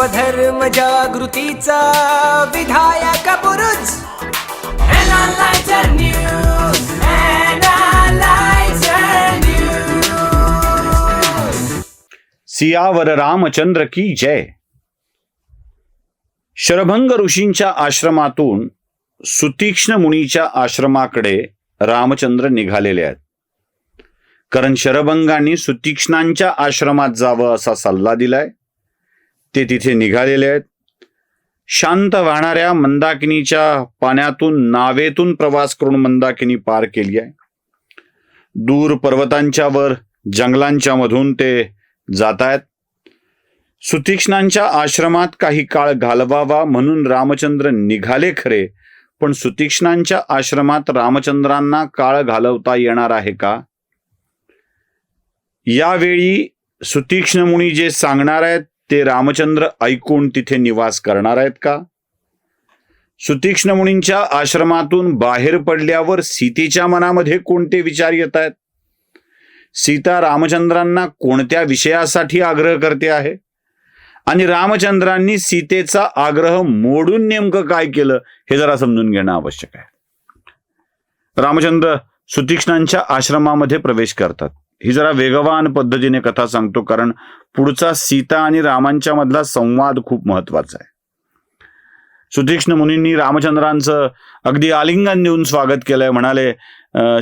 स्वधर्म जागृतीचा विधायक News. सियावर रामचंद्र की जय. शरभंग ऋषींच्या आश्रमातून सुतीक्ष्ण मुनीच्या आश्रमाकडे रामचंद्र निघालेले आहेत. कारण शरभंगांनी सुतीक्ष्णांच्या आश्रमात जावं असा सल्ला दिलाय. ते तिथे निघालेले आहेत. शांत वाहणाऱ्या मंदाकिनीच्या पाण्यातून नावेतून प्रवास करून मंदाकिनी पार केली आहे. दूर पर्वतांच्या वर जंगलांच्या मधून ते जात आहेत. सुतीक्ष्णांच्या आश्रमात काही काळ घालवावा म्हणून रामचंद्र निघाले खरे पण सुतीक्ष्णांच्या आश्रमात रामचंद्रांना काळ घालवता येणार आहे का? यावेळी सुतीक्ष्ण मुनी जे सांगणार आहेत ते रामचंद्र ऐकून तिथे निवास करणार आहेत का? सुतीक्ष्ण मुनींच्या आश्रमातून बाहेर पडल्यावर सीतेच्या मनामध्ये कोणते विचार येत आहेत? सीता रामचंद्रांना कोणत्या विषयासाठी आग्रह करते आहे? आणि रामचंद्रांनी सीतेचा आग्रह मोडून नेमकं काय केलं हे जरा समजून घेणं आवश्यक आहे. रामचंद्र सुतीक्ष्णांच्या आश्रमामध्ये प्रवेश करतात. ही जरा वेगवान पद्धतीने कथा सांगतो कारण पुढचा सीता आणि रामांच्या मधला संवाद खूप महत्त्वाचा आहे. सुतीक्ष्ण मुनींनी रामचंद्रांचं अगदी आलिंगन देऊन स्वागत केलंय म्हणाले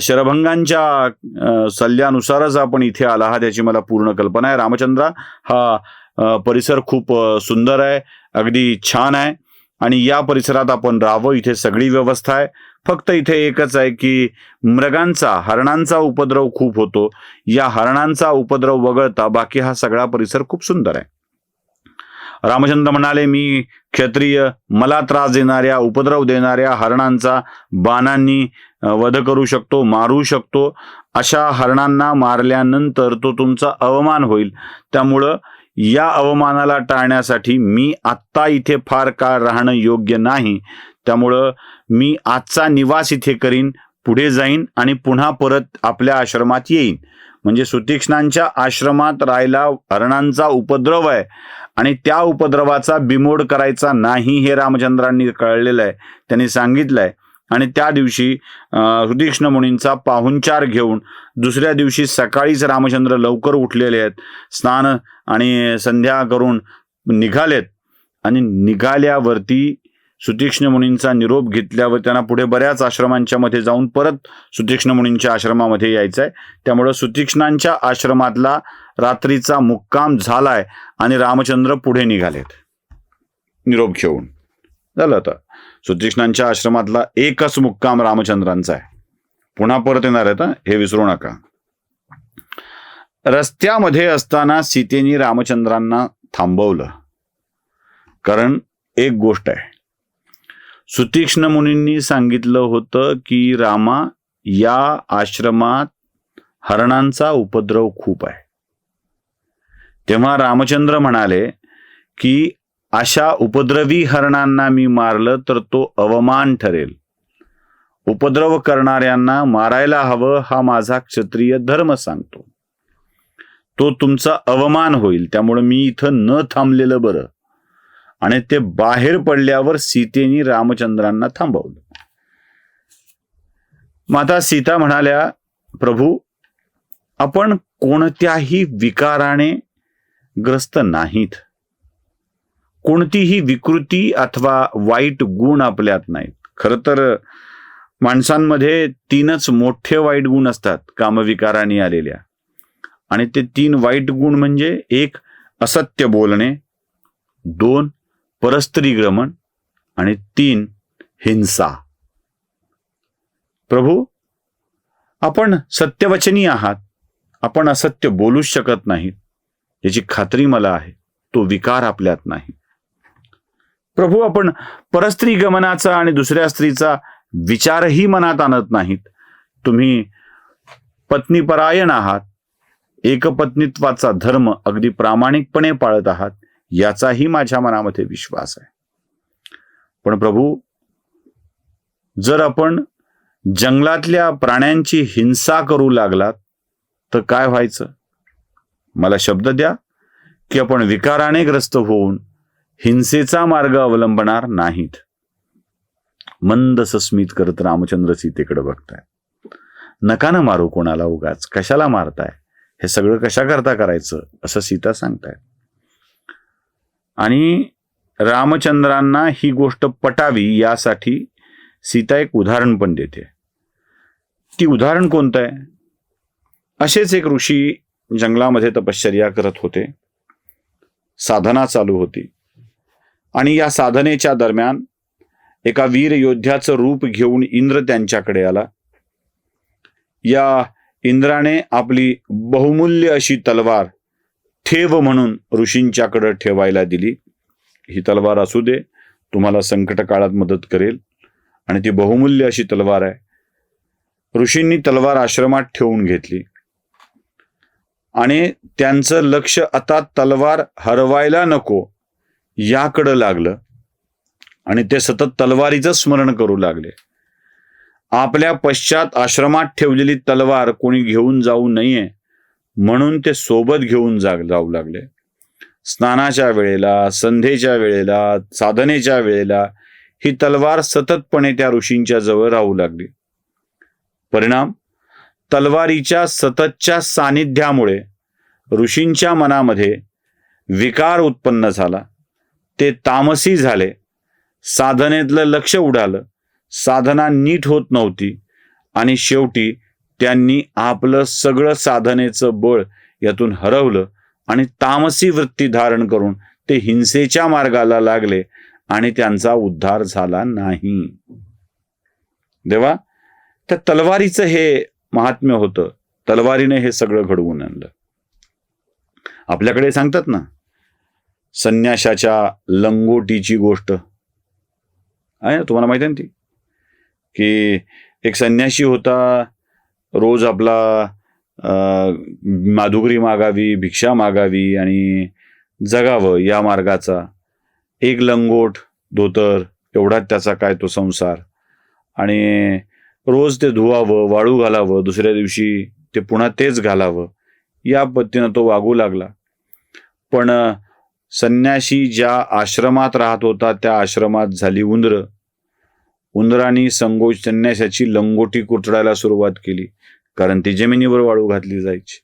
शरभंगांच्या सल्ल्यानुसारच आपण इथे आला आहात याची मला पूर्ण कल्पना आहे. रामचंद्र हा परिसर खूप सुंदर आहे अगदी छान आहे आणि या परिसरात आपण राहावं इथे सगळी व्यवस्था आहे. फक्त इथे एकच आहे की मृगांचा हरणांचा उपद्रव खूप होतो. या हरणांचा उपद्रव वगळता बाकी हा सगळा परिसर खूप सुंदर आहे. रामचंद्र म्हणाले मी क्षत्रिय मला त्रास देणाऱ्या उपद्रव देणाऱ्या हरणांचा बाणांनी वध करू शकतो मारू शकतो. अशा हरणांना मारल्यानंतर तो तुमचा अवमान होईल. त्यामुळं या अवमानाला टाळण्यासाठी मी आत्ता इथे फार काळ राहणं योग्य नाही. त्यामुळं मी आजचा निवास इथे करीन पुढे जाईन आणि पुन्हा परत आपल्या आश्रमात येईन. म्हणजे सुतीक्ष्णांच्या आश्रमात राहायला हरणांचा उपद्रव आहे आणि त्या उपद्रवाचा बिमोड करायचा नाही हे रामचंद्रांनी कळलेलं आहे. त्यांनी सांगितलं आहे. आणि त्या दिवशी अं, सुतीक्ष्ण मुनींचा पाहुणचार घेऊन दुसऱ्या दिवशी सकाळीच रामचंद्र लवकर उठलेले आहेत. स्नान आणि संध्या करून निघालेत. आणि निघाल्यावरती सुतीक्ष्ण मुनींचा निरोप घेतल्यावर त्यांना पुढे बऱ्याच आश्रमांच्या मध्ये जाऊन परत सुतीक्ष्ण मुनींच्या आश्रमामध्ये यायचं आहे त्यामुळं सुतीक्ष्णांच्या आश्रमातला रात्रीचा मुक्काम झालाय आणि रामचंद्र पुढे निघालेत. निरोप घेऊन. झालं आता. सुतीक्ष्णांच्या आश्रमातला एकच मुक्काम रामचंद्रांचा आहे. पुन्हा परत येणार आहेत हे विसरू नका. रस्त्यामध्ये असताना सीतेनी रामचंद्रांना थांबवलं. कारण एक गोष्ट आहे. सुतीक्ष्ण मुनींनी सांगितलं होतं की रामा या आश्रमात हरणांचा उपद्रव खूप आहे. तेव्हा रामचंद्र म्हणाले की अशा उपद्रवी हरणांना मी मारलं तर तो अवमान ठरेल. उपद्रव करणाऱ्यांना मारायला हवं हा माझा क्षत्रिय धर्म सांगतो. तो तुमचा अवमान होईल त्यामुळे मी इथं न थांबलेलं बरं. आणि ते बाहेर पडल्यावर सीतेनी रामचंद्रांना थांबवलं. माता सीता म्हणाल्या प्रभू आपण कोणत्याही विकाराने ग्रस्त नाहीत. कोणतीही विकृती अथवा वाईट गुण आपल्यात नाहीत. खरं तर माणसांमध्ये तीनच मोठे वाईट गुण असतात कामविकाराने आलेल्या. आणि ते तीन वाईट गुण म्हणजे एक असत्य बोलणे. दोन परस्त्रीग्रमण आणि तीन हिंसा. प्रभू आपण सत्यवचनी आहात. आपण असत्य बोलूच शकत नाहीत याची खात्री मला आहे. तो विकार आपल्यात नाही. प्रभू आपण परस्त्री गमनाचा आणि दुसऱ्या स्त्रीचा विचारही मनात आणत नाहीत. तुम्ही पत्नीपरायण आहात. एकपत्नीत्वाचा धर्म अगदी प्रामाणिकपणे पाळत आहात. याचाही माझ्या मनामध्ये विश्वास आहे. पण प्रभू जर आपण जंगलातल्या प्राण्यांची हिंसा करू लागलात तर काय व्हायचं? मला शब्द द्या की आपण विकाराने ग्रस्त होऊन हिंसेचा मार्ग अवलंबणार नाहीत. मंद सस्मित करत रामचंद्र सीतेकडे बघताय. नका ना मारू कोणाला उगाच. कशाला मारताय? हे सगळं कशा करता करायचं? असं सीता सांगताय आणि रामचंद्रांना ही गोष्ट पटावी यासाठी सीता एक उदाहरण पण देते. ती उदाहरण कोणतं आहे? असेच एक ऋषी जंगलामध्ये तपश्चर्या करत होते. साधना चालू होती. आणि या साधनेच्या दरम्यान एका वीर योद्ध्याचं रूप घेऊन इंद्र त्यांच्याकडे आला. या इंद्राने आपली बहुमूल्य अशी तलवार ठेव म्हणून ऋषींच्याकडं ठेवायला दिली. ही तलवार असू दे तुम्हाला संकट काळात मदत करेल. आणि ती बहुमूल्य अशी तलवार आहे. ऋषींनी तलवार आश्रमात ठेवून घेतली. आणि त्यांचं लक्ष आता तलवार हरवायला नको याकडं लागलं. आणि ते सतत तलवारीचं स्मरण करू लागले. आपल्या पश्चात आश्रमात ठेवलेली तलवार कोणी घेऊन जाऊ नये म्हणून ते सोबत घेऊन जा जाऊ लागले. स्नानाच्या वेळेला संध्येच्या वेळेला साधनेच्या वेळेला ही तलवार सततपणे त्या ऋषींच्या जवळ राहू लागली. परिणाम? तलवारीच्या सततच्या सानिध्यामुळे ऋषींच्या मनामध्ये विकार उत्पन्न झाला. ते तामसी झाले. साधनेतलं लक्ष उडालं. साधना नीट होत नव्हती. आणि शेवटी त्यांनी आपलं सगळं साधनेचं बळ यातून हरवलं आणि तामसी वृत्ती धारण करून ते हिंसेच्या मार्गाला लागले आणि त्यांचा उद्धार झाला नाही. देवा त्या तलवारीचं हे महात्म्य होतं. तलवारीने हे सगळं घडवून आणलं. आपल्याकडे सांगतात ना संन्याशाच्या लंगोटीची गोष्ट. आहे ना तुम्हाला माहिती आहे ना ती? की एक संन्याशी होता रोज आपला माधुगरी मागावी भिक्षा मागावी आणि जगावं या मार्गाचा. एक लंगोट धोतर एवढाच त्याचा काय तो संसार. आणि रोज ते धुवावं वाळू घालावं दुसऱ्या दिवशी ते पुन्हा तेच घालावं या पद्धतीनं तो वागू लागला. पण संन्याशी ज्या आश्रमात राहत होता त्या आश्रमात झाली उंदरं. उंदरांनी संगोच संन्यासाची लंगोटी कुरतडायला सुरुवात केली कारण ती जमिनीवर वाळू घातली जायची.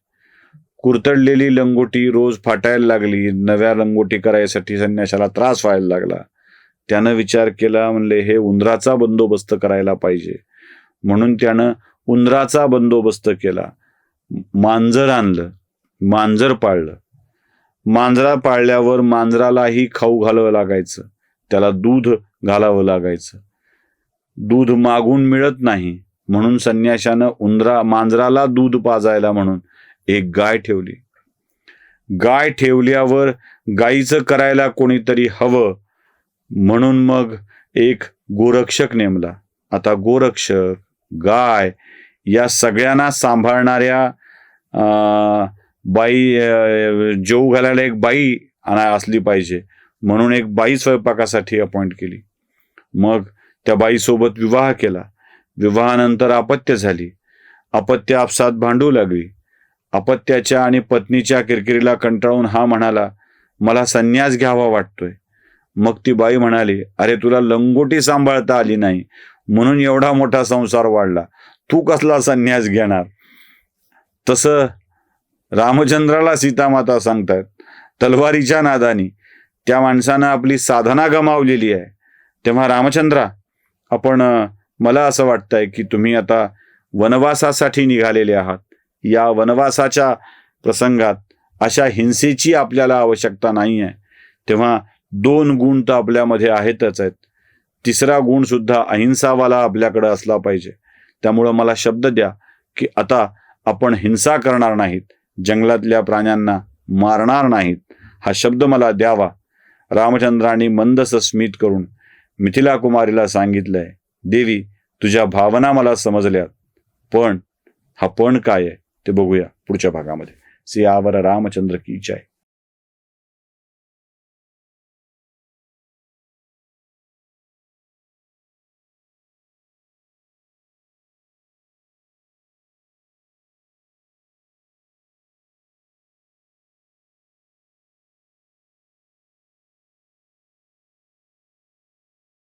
कुरतडलेली लंगोटी रोज फाटायला लागली नव्या लंगोटी करायसाठी संन्यासाला त्रास व्हायला लागला. त्यानं विचार केला म्हणले हे उंदराचा बंदोबस्त करायला पाहिजे. म्हणून त्यानं उंदराचा बंदोबस्त केला. मांजर आणलं मांजर पाळलं. मांजरा पाळल्यावर मांजरालाही खाऊ घालावं लागायचं त्याला दूध घालावं लागायचं. दूध मागून मिळत नाही. म्हणून संन्याशानं उंदरा मांजराला दूध पाजायला म्हणून एक गाय ठेवली. गाय ठेवल्यावर गायीचं करायला कोणीतरी हवं. म्हणून मग एक गोरक्षक नेमला. आता गोरक्षक गाय या सगळ्यांना सांभाळणाऱ्या अं, बाई जेऊ घालायला एक बाई आणा असली पाहिजे. म्हणून एक बाई स्वयंपाकासाठी अपॉइंट केली. मग त्या बाईसोबत विवाह केला. विवाहानंतर अपत्य झाली. अपत्य आपसात भांडू लागली. अपत्याच्या आणि पत्नीच्या किरकिरीला कंटाळून हा म्हणाला मला संन्यास घ्यावा वाटतोय. मग ती बाई म्हणाली अरे तुला लंगोटी सांभाळता आली नाही. म्हणून एवढा मोठा संसार वाढला. तू कसला संन्यास घेणार? तसं रामचंद्राला सीतामाता सांगतात तलवारीच्या नादानी. त्या माणसानं आपली साधना गमावलेली आहे. तेव्हा रामचंद्रा आपण मला असं वाटतंय की तुम्ही आता वनवासासाठी निघालेले आहात. या वनवासाच्या प्रसंगात अशा हिंसेची आपल्याला आवश्यकता नाही आहे तेव्हा दोन गुण तर आपल्यामध्ये आहेतच आहेत. तिसरा गुण सुद्धा अहिंसावाला आपल्याकडे असला पाहिजे. त्यामुळं मला शब्द द्या की आता आपण हिंसा करणार नाहीत जंगलातल्या प्राण्यांना मारणार नाहीत. हा शब्द मला द्यावा. रामचंद्रांनी मंदस स्मित करून मिथिला कुमारीला सांगितलंय देवी तुझ्या भावना मला समजल्यात पण हा पण काय आहे ते बघूया पुढच्या भागामध्ये. सियावर रामचंद्र की जय.